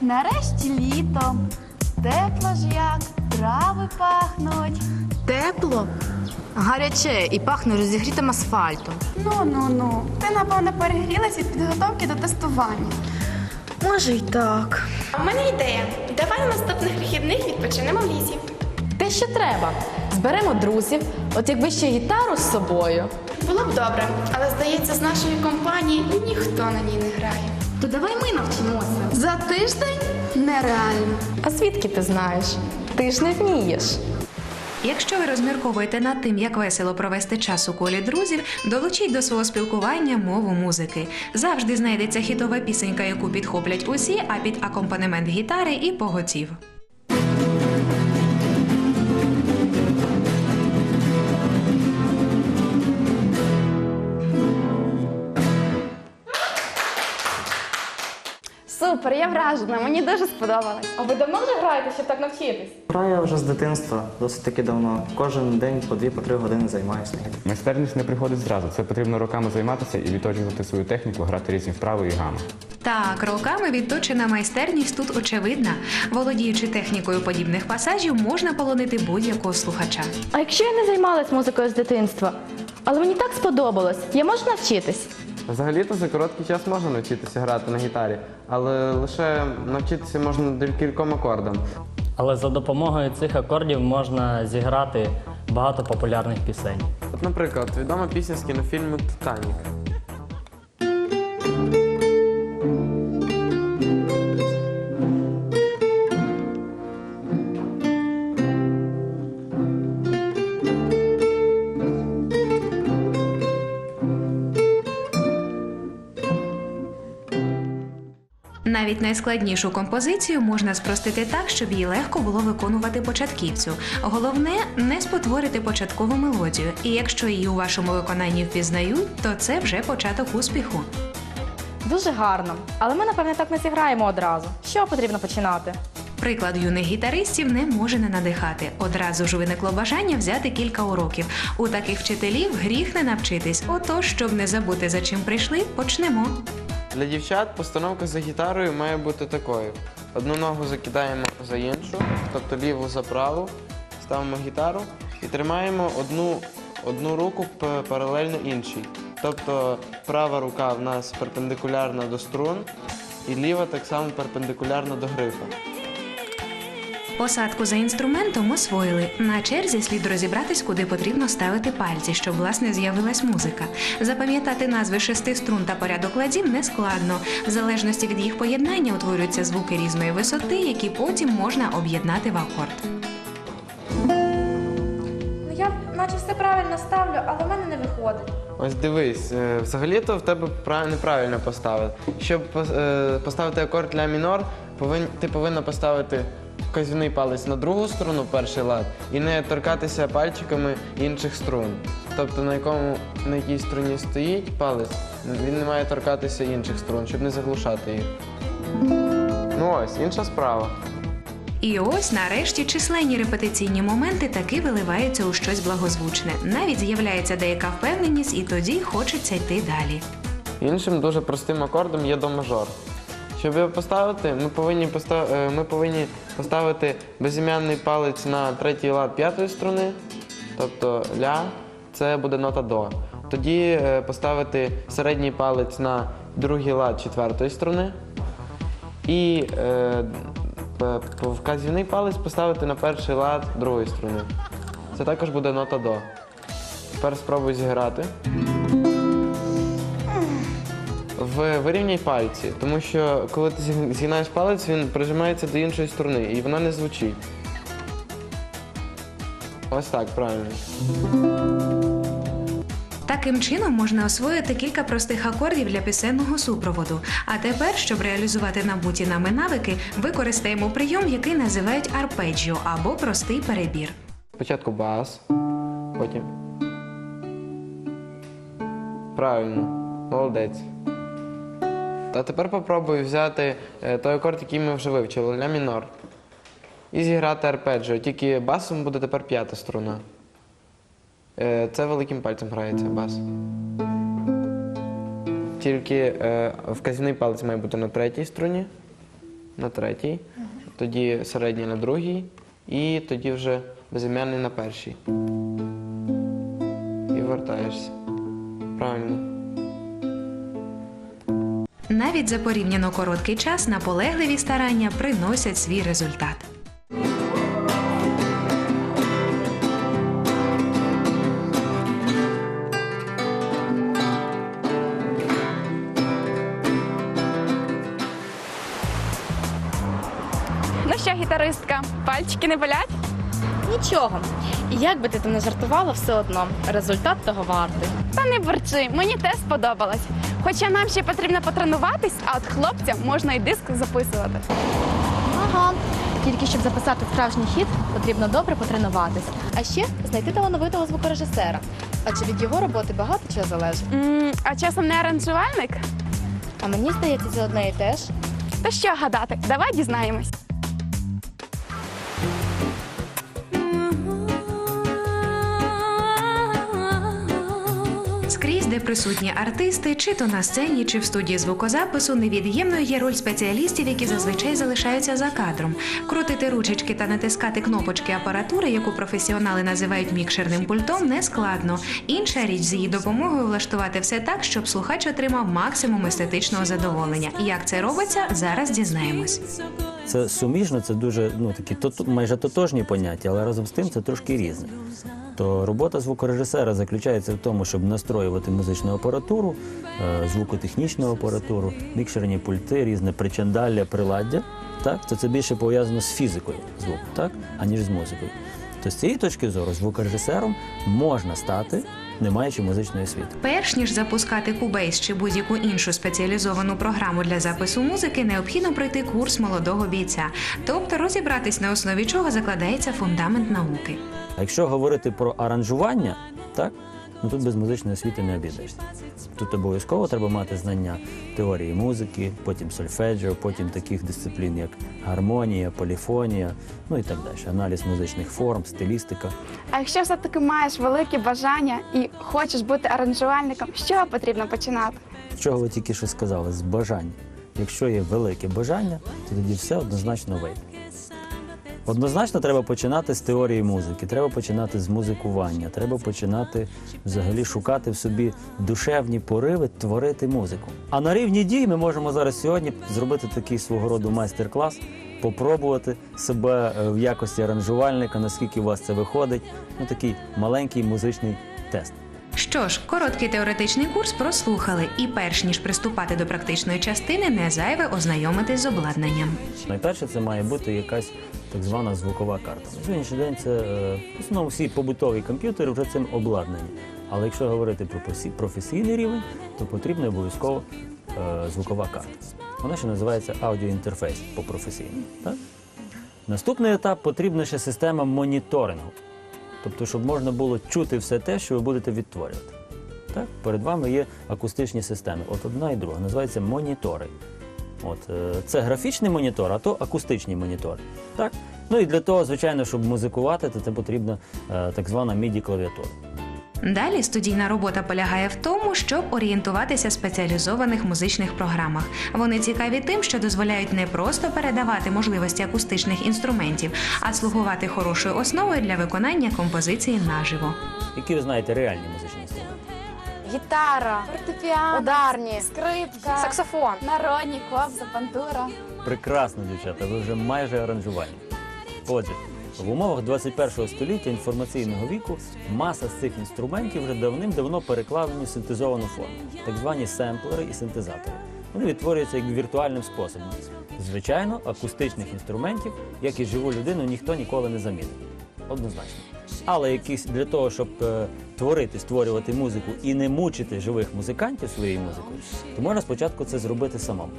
нарешті літо. Тепло ж як, трави пахнуть. Тепло, гаряче і пахне розігрітим асфальтом. Ну, ну, ну. Ти, напевно, перегрілась від підготовки до тестування. Може й так. А в мене ідея. Давай на наступних вихідних відпочинемо в лісі. Те, що треба. Зберемо друзів, от якби ще гітару з собою. Було б добре, але здається, з нашої компанії ніхто на ній не грає. То давай ми навчимося. За тиждень нереально. А звідки ти знаєш? Ти ж не вмієш. Якщо ви розмірковуєте над тим, як весело провести час у колі друзів, долучіть до свого спілкування мову музики. Завжди знайдеться хітова пісенька, яку підхоплять усі, а під акомпанемент гітари і поготів. Супер, я вражена, мені дуже сподобалось. А ви давно вже граєте, щоб так навчитись? Граю я вже з дитинства, досить таки давно. Кожен день по 2-3 години займаюся. Майстерність не приходить зразу. Це потрібно роками займатися і відточувати свою техніку, грати різні вправи і гами. Так, роками відточена майстерність тут очевидна. Володіючи технікою подібних пасажів, можна полонити будь-якого слухача. А якщо я не займалась музикою з дитинства, але мені так сподобалось, я можу навчитись? Взагалі-то за короткий час можна навчитися грати на гітарі, але лише навчитися можна кільком акордам. Але за допомогою цих акордів можна зіграти багато популярних пісень. От, наприклад, відома пісня з кінофільму Титанік. Навіть найскладнішу композицію можна спростити так, щоб її легко було виконувати початківцю. Головне не спотворити початкову мелодію, і якщо її у вашому виконанні впізнають, то це вже початок успіху. Дуже гарно. Але ми, напевне, так не зіграємо одразу. Що потрібно починати? Приклад юних гітаристів не може не надихати. Одразу ж виникло бажання взяти кілька уроків. У таких вчителів гріх не навчитись. Отож, щоб не забути за чим прийшли, почнемо. Для дівчат постановка за гітарою має бути такою. Одну ногу закидаємо за іншу, тобто ліву за праву, ставимо гітару і тримаємо одну, одну руку паралельно іншій. Тобто права рука в нас перпендикулярна до струн, і ліва так само перпендикулярна до грифа. Посадку за інструментом освоїли. На черзі слід розібратись, куди потрібно ставити пальці, щоб власне з'явилась музика. Запам'ятати назви шести струн та порядок ладів не складно. В залежності від їх поєднання утворюються звуки різної висоти, які потім можна об'єднати в акорд. Ну я наче все правильно ставлю, але в мене не виходить. Ось дивись, е, взагалі-то в тебе пра- неправильно поставили. Щоб е, поставити акорд ля мінор, повин- ти повинна поставити вказівний палець на другу струну, перший лад, і не торкатися пальчиками інших струн. Тобто на якому на якій струні стоїть палець, він не має торкатися інших струн, щоб не заглушати їх. Ну ось, інша справа. І ось нарешті численні репетиційні моменти таки виливаються у щось благозвучне. Навіть з'являється деяка впевненість, і тоді хочеться йти далі. Іншим дуже простим акордом є до мажор. Щоб його поставити, ми повинні, постав... е, ми повинні поставити безім'янний палець на третій лад п'ятої струни, тобто ля, це буде нота до. Тоді е, поставити середній палець на другий лад четвертої струни і е, вказівний палець поставити на перший лад другої струни. Це також буде нота до. Тепер спробуй зіграти. В вирівняй пальці, тому що коли ти зіг- згинаєш палець, він прижимається до іншої струни і вона не звучить. Ось так, правильно. Таким чином можна освоїти кілька простих акордів для пісенного супроводу. А тепер, щоб реалізувати набуті нами навики, використаємо прийом, який називають арпеджіо або простий перебір. Спочатку бас, потім. Правильно, молодець. А тепер попробуй взяти е, той акорд, який ми вже вивчили, ля мінор. І зіграти арпеджіо, тільки басом буде тепер п'ята струна. Е, Це великим пальцем грається бас. Тільки е, вказівний палець має бути на третій струні. на третій, тоді середній на другій, і тоді вже безім'яний на першій. І вертаєшся. Правильно. Навіть за порівняно короткий час наполегливі старання приносять свій результат. Ну що, гітаристка, пальчики не болять? Нічого. І як би ти там не жартувала, все одно результат того вартий. Та не борчи, мені теж сподобалось. Хоча нам ще потрібно потренуватись, а от хлопцям можна і диск записувати. Ага. Тільки щоб записати справжній хіт, потрібно добре потренуватись. А ще знайти талановитого звукорежисера. Адже від його роботи багато чого залежить. м а часом не аранжувальник? А мені здається, це одне і те ж. Та що гадати? Давай дізнаємось. Присутні артисти, чи то на сцені, чи в студії звукозапису, невід'ємною є роль спеціалістів, які зазвичай залишаються за кадром. Крутити ручечки та натискати кнопочки апаратури, яку професіонали називають мікшерним пультом, не складно. Інша річ з її допомогою влаштувати все так, щоб слухач отримав максимум естетичного задоволення. Як це робиться, зараз дізнаємось. Це суміжно, це дуже ну такі тото- майже тотожні поняття, але разом з тим це трошки різне. То робота звукорежисера заключається в тому, щоб настроювати музичну апаратуру, е, звукотехнічну апаратуру, мікшерні пульти, різне причандалля, приладдя. Так, то це більше пов'язано з фізикою звуку, так, аніж з музикою. То з цієї точки зору звукорежисером можна стати, не маючи музичної освіти. Перш ніж запускати Cubase чи будь-яку іншу спеціалізовану програму для запису музики, необхідно пройти курс молодого бійця, тобто розібратись на основі чого закладається фундамент науки. А якщо говорити про аранжування, так ну тут без музичної освіти не обійдешся. Тут обов'язково треба мати знання теорії музики, потім сольфеджіо, потім таких дисциплін, як гармонія, поліфонія, ну і так далі. Аналіз музичних форм, стилістика. А якщо все-таки маєш велике бажання і хочеш бути аранжувальником, з чого потрібно починати? З чого ви тільки що сказали? З бажання. Якщо є велике бажання, то тоді все однозначно вийде. Однозначно треба починати з теорії музики, треба починати з музикування, треба починати взагалі шукати в собі душевні пориви, творити музику. А на рівні дій ми можемо зараз сьогодні зробити такий свого роду майстер-клас, попробувати себе е, в якості аранжувальника, наскільки у вас це виходить. Ну такий маленький музичний тест. Що ж, короткий теоретичний курс прослухали, і перш ніж приступати до практичної частини, не зайве ознайомитись з обладнанням. Найперше це має бути якась так звана звукова карта. На сьогоднішній день це е, в основному всі побутові комп'ютери вже цим обладнані. Але якщо говорити про професійний рівень, то потрібна обов'язково е, звукова карта. Вона ще називається аудіоінтерфейс по професійному. Наступний етап потрібна ще система моніторингу. Тобто, щоб можна було чути все те, що ви будете відтворювати. Так? Перед вами є акустичні системи. От одна і друга. Називається монітори. От, е, це графічний монітор, а то акустичний монітор. Так? Ну і для того, звичайно, щоб музикувати, то це потрібна е, так звана midi клавіатура Далі студійна робота полягає в тому, щоб орієнтуватися в спеціалізованих музичних програмах. Вони цікаві тим, що дозволяють не просто передавати можливості акустичних інструментів, а слугувати хорошою основою для виконання композиції наживо. Які ви знаєте реальні музичні інструменти? Гітара, Фортепіано, ударні, скрипка, саксофон. народні, кобза, бандура. Прекрасно, дівчата, ви вже майже аранжувальні. Отже, в умовах 21 століття інформаційного віку маса з цих інструментів вже давним-давно перекладені в синтезовану форму, так звані семплери і синтезатори. Вони відтворюються як віртуальним способом. Звичайно, акустичних інструментів, як і живу людину, ніхто ніколи не замінить. Однозначно. Але якісь для того, щоб е, творити, створювати музику і не мучити живих музикантів своєю музикою, то можна спочатку це зробити самому.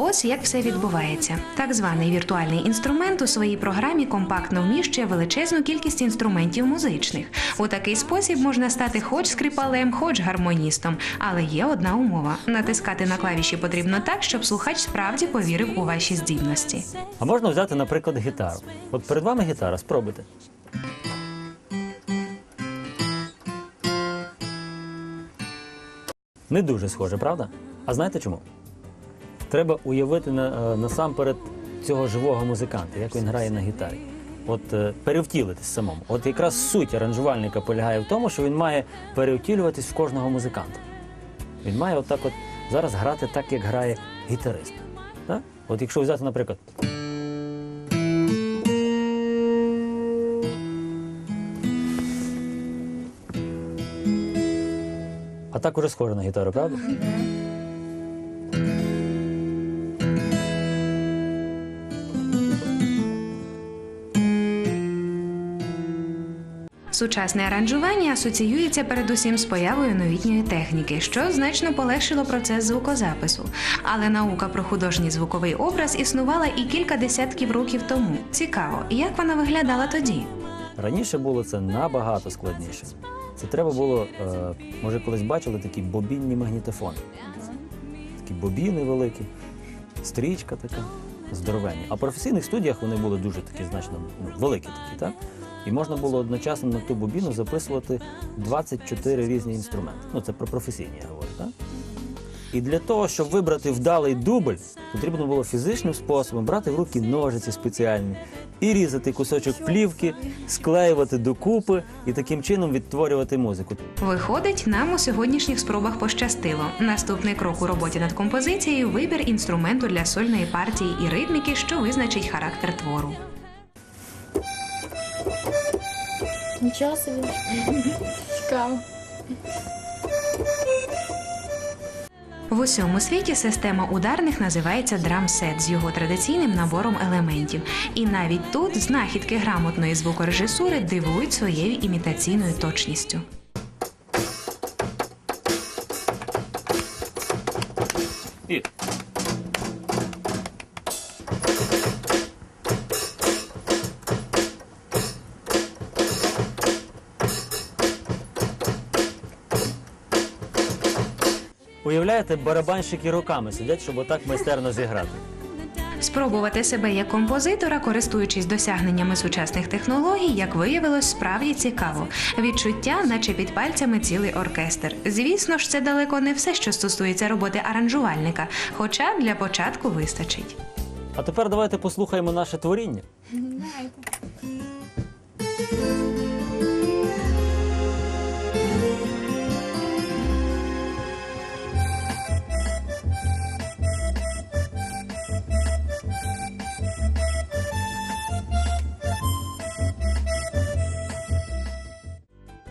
Ось як все відбувається. Так званий віртуальний інструмент у своїй програмі компактно вміщує величезну кількість інструментів музичних. У такий спосіб можна стати хоч скрипалем, хоч гармоністом. Але є одна умова: натискати на клавіші потрібно так, щоб слухач справді повірив у ваші здібності. А можна взяти, наприклад, гітару. От перед вами гітара, спробуйте. Не дуже схоже, правда? А знаєте чому? Треба уявити на, е, насамперед цього живого музиканта, як він грає на гітарі. От е, перевтілитись самому. От якраз суть аранжувальника полягає в тому, що він має перевтілюватись в кожного музиканта. Він має отак от зараз грати так, як грає гітарист. Так? От якщо взяти, наприклад. А так уже схоже на гітару, правда? Сучасне аранжування асоціюється передусім з появою новітньої техніки, що значно полегшило процес звукозапису. Але наука про художній звуковий образ існувала і кілька десятків років тому. Цікаво, як вона виглядала тоді? Раніше було це набагато складніше. Це треба було, е, може, колись бачили такі бобінні магнітофони. Такі бобіни великі, стрічка така, здоровенні. А в професійних студіях вони були дуже такі значно ну, великі такі, так? І можна було одночасно на ту бобіну записувати 24 різні інструменти. Ну, це про професійні я говорю, так? І для того, щоб вибрати вдалий дубль, потрібно було фізичним способом брати в руки ножиці спеціальні і різати кусочок плівки, склеювати докупи і таким чином відтворювати музику. Виходить, нам у сьогоднішніх спробах пощастило. Наступний крок у роботі над композицією вибір інструменту для сольної партії і ритміки, що визначить характер твору. Нічого собі. Цікаво. В усьому світі система ударних називається драмсет з його традиційним набором елементів. І навіть тут знахідки грамотної звукорежисури дивують своєю імітаційною точністю. Уявляєте, барабанщики роками сидять, щоб отак майстерно зіграти. Спробувати себе як композитора, користуючись досягненнями сучасних технологій, як виявилось, справді цікаво. Відчуття, наче під пальцями цілий оркестр. Звісно ж, це далеко не все, що стосується роботи аранжувальника, хоча для початку вистачить. А тепер давайте послухаємо наше творіння.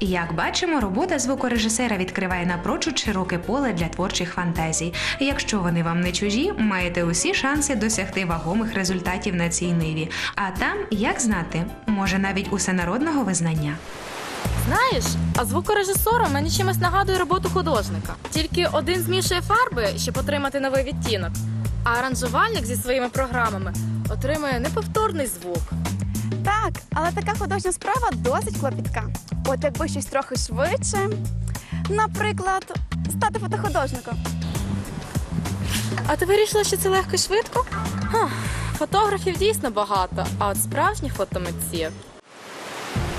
Як бачимо, робота звукорежисера відкриває напрочуд широке поле для творчих фантазій. Якщо вони вам не чужі, маєте усі шанси досягти вагомих результатів на цій ниві. А там, як знати, може навіть усенародного визнання. Знаєш, а звукорежисора мені чимось нагадує роботу художника. Тільки один змішує фарби, щоб отримати новий відтінок, а аранжувальник зі своїми програмами отримує неповторний звук. Так, але така художня справа досить клопітка. От якби щось трохи швидше, наприклад, стати фотохудожником. А ти вирішила, що це легко і швидко? Фотографів дійсно багато, а от справжніх фотомитців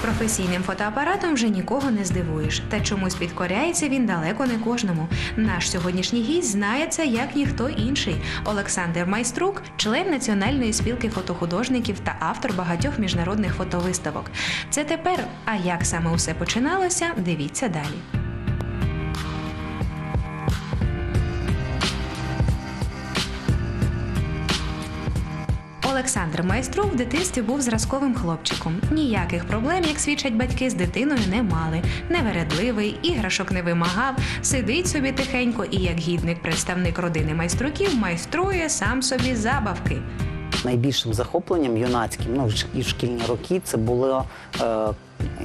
Професійним фотоапаратом вже нікого не здивуєш, та чомусь підкоряється він далеко не кожному. Наш сьогоднішній гість знає це як ніхто інший. Олександр Майструк, член Національної спілки фотохудожників та автор багатьох міжнародних фотовиставок. Це тепер. А як саме усе починалося, дивіться далі. Олександр Майструк в дитинстві був зразковим хлопчиком. Ніяких проблем, як свідчать батьки, з дитиною не мали. Невередливий, іграшок не вимагав, сидить собі тихенько і, як гідник представник родини майструків, майструє сам собі забавки. Найбільшим захопленням юнацьким, ну і шкільні роки, це було е,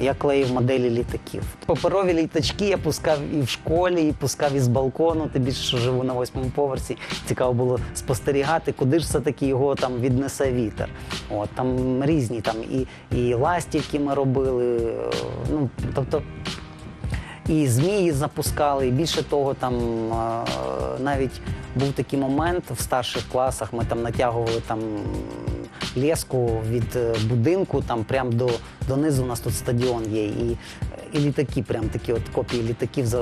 я клеїв моделі літаків. Паперові літачки я пускав і в школі, і пускав із балкону. Тим більше, що живу на восьмому поверсі. Цікаво було спостерігати, куди ж все-таки його там віднесе вітер. От там різні там і, і ластівки ми робили. е, Ну тобто і змії запускали, і більше того, там е, навіть був такий момент в старших класах. Ми там натягували там леску від е, будинку, там прям до, донизу у нас тут стадіон є. І, і літаки, прям такі от копії літаків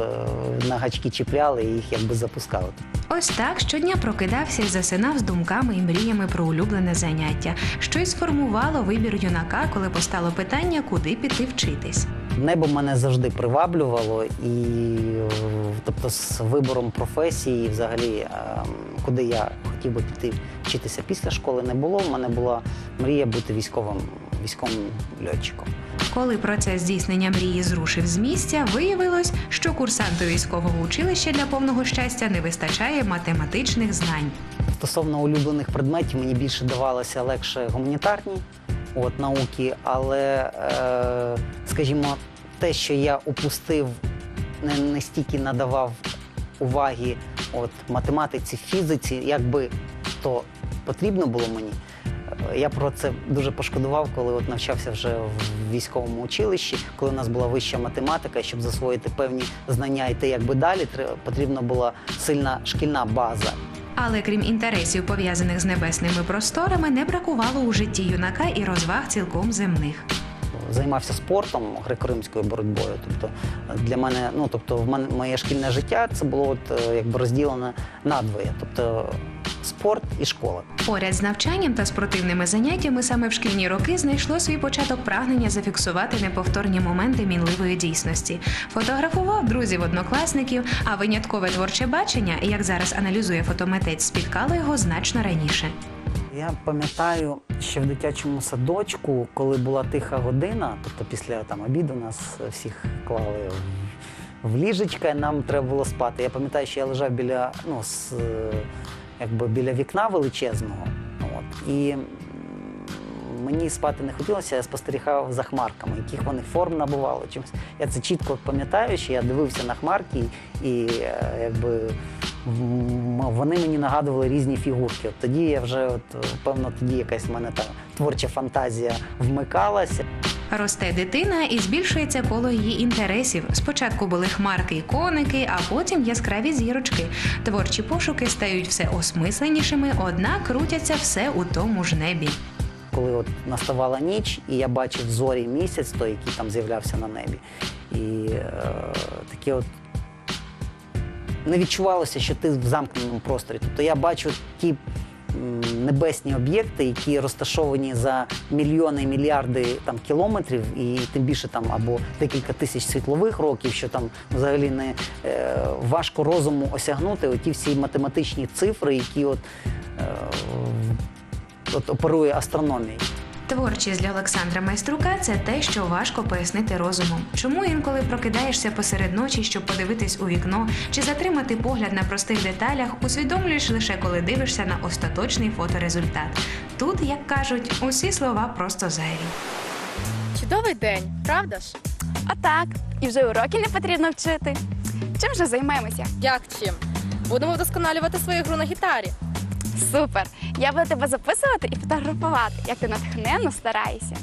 на гачки чіпляли і їх якби запускали. Ось так щодня прокидався і засинав з думками і мріями про улюблене заняття, що й сформувало вибір юнака, коли постало питання, куди піти вчитись. Небо мене завжди приваблювало, і тобто з вибором професії, взагалі, е, куди я хотів би піти вчитися після школи, не було. У мене була мрія бути військовим військовим льотчиком. Коли процес здійснення мрії зрушив з місця, виявилось, що курсанту військового училища для повного щастя не вистачає математичних знань. Стосовно улюблених предметів, мені більше давалося легше гуманітарні от, науки, але, е, скажімо, те, що я упустив, не, не стільки надавав уваги от, математиці, фізиці, якби то потрібно було мені. е, Я про це дуже пошкодував, коли от навчався вже в військовому училищі, коли у нас була вища математика, щоб засвоїти певні знання і йти якби далі, потрібна була сильна шкільна база. Але крім інтересів, пов'язаних з небесними просторами, не бракувало у житті юнака і розваг цілком земних. займався спортом греко-римською боротьбою. Тобто для мене, ну тобто, в мене моє шкільне життя це було от е, якби розділене надвоє. Тобто спорт і школа. Поряд з навчанням та спортивними заняттями саме в шкільні роки знайшло свій початок прагнення зафіксувати неповторні моменти мінливої дійсності. Фотографував друзів однокласників, а виняткове творче бачення, як зараз аналізує фотометець, спіткало його значно раніше. Я пам'ятаю, ще в дитячому садочку, коли була тиха година, тобто після там обіду нас всіх клали в, ліжечка, і нам треба було спати. Я пам'ятаю, що я лежав біля, ну, з, якби біля вікна величезного. От, і мені спати не хотілося, я спостерігав за хмарками, яких вони форм набували чимось. Я це чітко пам'ятаю, що я дивився на хмарки і е, якби вони мені нагадували різні фігурки. От тоді я вже, от, певно, тоді якась в мене там творча фантазія вмикалася. Росте дитина і збільшується коло її інтересів. Спочатку були хмарки і коники, а потім яскраві зірочки. Творчі пошуки стають все осмисленішими, однак крутяться все у тому ж небі. Коли от наставала ніч, і я бачив зорі місяць, той, який там з'являвся на небі. І е, таке от не відчувалося, що ти в замкненому просторі. Тобто я бачу ті небесні об'єкти, які розташовані за мільйони і мільярди там кілометрів, і тим більше там або декілька тисяч світлових років, що там взагалі не е, важко розуму осягнути оті всі математичні цифри, які от, е, от оперує астрономією. Творчість для Олександра Майструка це те, що важко пояснити розумом. Чому інколи прокидаєшся посеред ночі, щоб подивитись у вікно чи затримати погляд на простих деталях, усвідомлюєш лише коли дивишся на остаточний фоторезультат. Тут, як кажуть, усі слова просто зайві. Чудовий день, правда ж? Отак. І вже уроки не потрібно вчити. Чим же займемося? Як чим? Будемо вдосконалювати свою гру на гітарі. Супер! Я буду тебе записувати і фотографувати, як ти натхненно стараєшся.